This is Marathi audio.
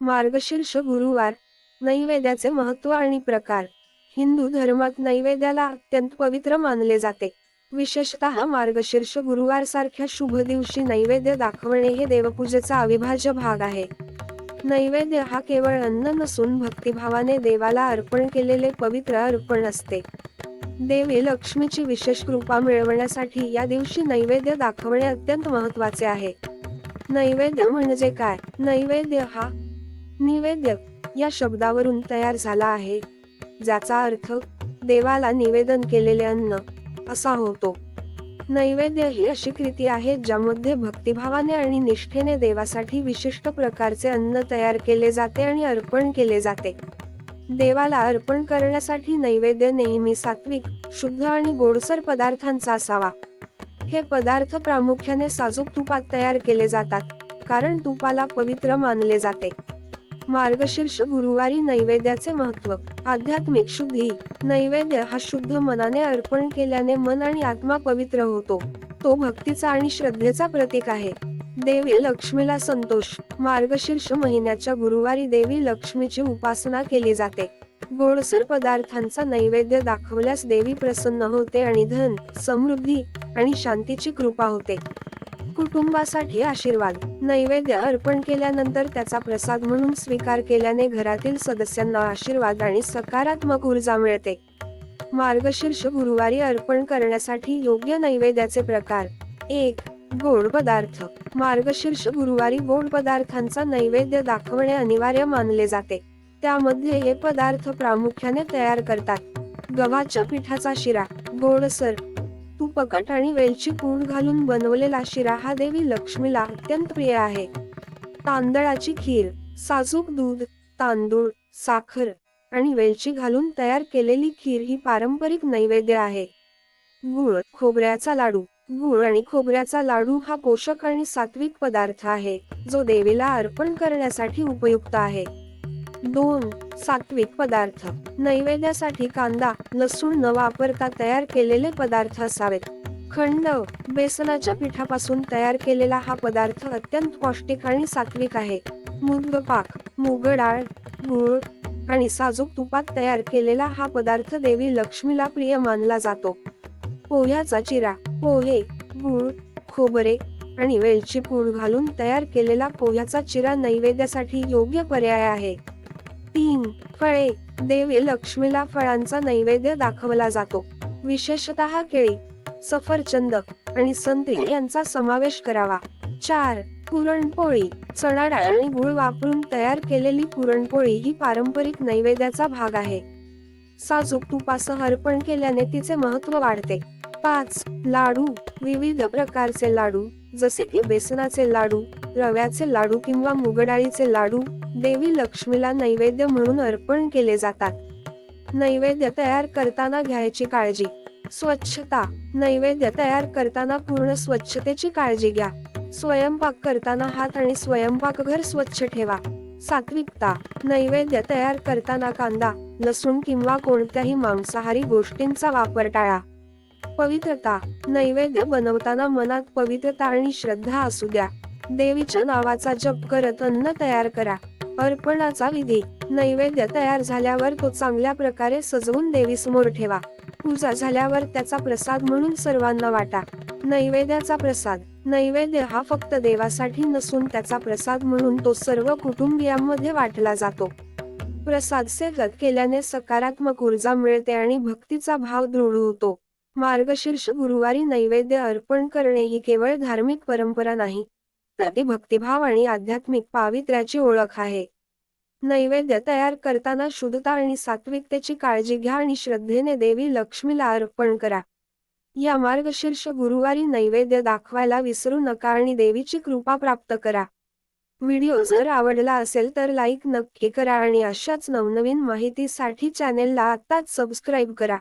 मार्गशीर्ष गुरुवार नैवेद्याचे महत्त्व आणि प्रकार. हिंदू धर्मात नैवेद्याला अत्यंत पवित्र मानले जाते. विशेषतः मार्गशीर्ष गुरुवार सारख्या शुभ दिवशी नैवेद्य दाखवणे हे देवपूजेचा अविभाज्य भाग आहे. नैवेद्य हा केवळ अन्न नसून भक्तिभावाने देवाला अर्पण केलेले पवित्र अर्पण असते. देवी लक्ष्मीची विशेष कृपा मिळवण्यासाठी या दिवशी नैवेद्य दाखवणे अत्यंत महत्त्वाचे आहे. नैवेद्य म्हणजे काय? नैवेद्य हा निवेद्य या शब्दावरून तयार झाला आहे ज्याचा अर्थ देवाला निवेदन केलेले अन्न असा होतो. नैवेद्य ही अशी कृती आहे ज्यामध्ये भक्तिभावाने आणि निष्ठेने देवासाठी विशिष्ट प्रकारचे अन्न तयार केले जाते आणि अर्पण केले जाते. देवाला अर्पण करण्यासाठी नैवेद्य नेहमी सात्विक शुद्ध आणि गोडसर पदार्थांचा असावा. हे पदार्थ प्रामुख्याने साजूक तुपात तयार केले जातात कारण तुपाला पवित्र मानले जाते. मार्गशीर्ष गुरुवारी नैवेद्याचे महत्त्व आध्यात्मिक शुद्धी. नैवेद्य हा शुद्ध मनाने अर्पण केल्याने मन आणि आत्मा पवित्र होतो. तो भक्तीचा आणि श्रद्धेचा प्रतीक आहे. देवी लक्ष्मीला संतोष. मार्गशीर्ष महिन्याच्या गुरुवारी देवी लक्ष्मीची उपासना केली जाते. गोडसर पदार्थांचा नैवेद्य दाखवल्यास देवी प्रसन्न होते आणि धन समृद्धी आणि शांतीची कृपा होते. कुटुंबासाठी आशीर्वाद नैवेद्य अर्पण केल्यानंतर त्याचा प्रसाद म्हणून स्वीकार केल्याने घरातील सदस्यांना आशीर्वाद आणि सकारात्मक ऊर्जा मिळते. मार्गशीर्ष गुरुवारी अर्पण करण्यासाठी योग्य नैवेद्याचे प्रकार. एक गोड पदार्थ. मार्गशीर्ष गुरुवारी गोड पदार्थांचा नैवेद्य दाखवणे अनिवार्य मानले जाते. त्यामध्ये हे पदार्थ प्रामुख्याने तयार करतात. गव्हाच्या पिठाचा शिरा गोडसर तुपकट आणि वेलची पूड घालून बनवलेला शिरा हा देवी लक्ष्मीला अत्यंत प्रिय आहे. तांदळाची खीर साजूक दूध तांदूळ साखर आणि वेलची घालून तयार केलेली खीर ही पारंपरिक नैवेद्य आहे. गुळ खोबऱ्याचा लाडू. गुळ आणि खोबऱ्याचा लाडू हा पोषक आणि सात्विक पदार्थ आहे जो देवीला अर्पण करण्यासाठी उपयुक्त आहे. दोन सात्विक पदार्थ. नैवेद्यासाठी कांदा लसूण न वापरता तयार केलेले पदार्थ असावेत. खंड बेसनाच्या पिठापासून तयार केलेला हा पदार्थ अत्यंत पौष्टिक आणि सात्विक आहे. मुग पाक मूग डाळ गुळ आणि साजूक तुपात तयार केलेला हा पदार्थ देवी लक्ष्मीला प्रिय मानला जातो. पोह्याचा चिरा पोहे गुळ खोबरे आणि वेलची पूड घालून तयार केलेला पोह्याचा चिरा नैवेद्यासाठी योग्य पर्याय आहे. तीन फळे देवी लक्ष्मीला फळांचा नैवेद्य दाखवला जातो. विशेषतः केळी सफरचंद आणि संत्री यांचा समावेश करावा. चार पुरणपोळी. चणा डाळ आणि गुळ वापरून तयार केलेली पुरणपोळी ही पारंपरिक नैवेद्याचा भाग आहे. साजूक तुपासह अर्पण केल्याने तिचे महत्त्व वाढते. पाच लाडू. विविध प्रकारचे लाडू. जसे की बेसनाचे लाडू रव्याचे लाडू किंवा मुगडाळीचे लाडू देवी लक्ष्मीला नैवेद्य म्हणून अर्पण केले जातात. नैवेद्य तयार करताना घ्यायची काळजी. स्वच्छता. नैवेद्य तयार करताना पूर्ण स्वच्छतेची काळजी घ्या. स्वयंपाक करताना हात आणि स्वयंपाकघर स्वच्छ ठेवा. सात्विकता. नैवेद्य तयार करताना कांदा लसूण किंवा कोणत्याही मांसाहारी गोष्टींचा वापर टाळा. पवित्रता नैवेद्य बनवताना मनात पवित्रता आणि श्रद्धा असू द्या. देवीच्या नावाचा जप करत अन्न तयार करा. अर्पणाचा विधी नैवेद्य तयार झाल्यावर तो चांगल्या प्रकारे सजवून देवीसमोर ठेवा. पूजा झाल्यावर त्याचा प्रसाद म्हणून सर्वांना वाटा. नैवेद्याचा प्रसाद नैवेद्य हा फक्त देवासाठी नसून त्याचा प्रसाद म्हणून तो सर्व कुटुंबियांमध्ये वाटला जातो. प्रसाद सेवत केल्याने सकारात्मक ऊर्जा मिळते आणि भक्तीचा भाव दृढ होतो. मार्गशीर्ष गुरुवारी नैवेद्य अर्पण करणे ही केवळ धार्मिक परंपरा नाही तर ती भक्तिभाव आणि आध्यात्मिक पावित्र्याची ओळख आहे. नैवेद्य तयार करताना शुद्धता आणि सात्विकतेची काळजी घ्या आणि श्रद्धेने देवी लक्ष्मीला अर्पण करा. या मार्गशीर्ष गुरुवारी नैवेद्य दाखवायला विसरू नका आणि देवीची कृपा प्राप्त करा. व्हिडिओ जर आवडला असेल तर लाईक नक्की करा आणि अशाच नवनवीन माहितीसाठी चॅनेलला आत्ताच सबस्क्राईब करा.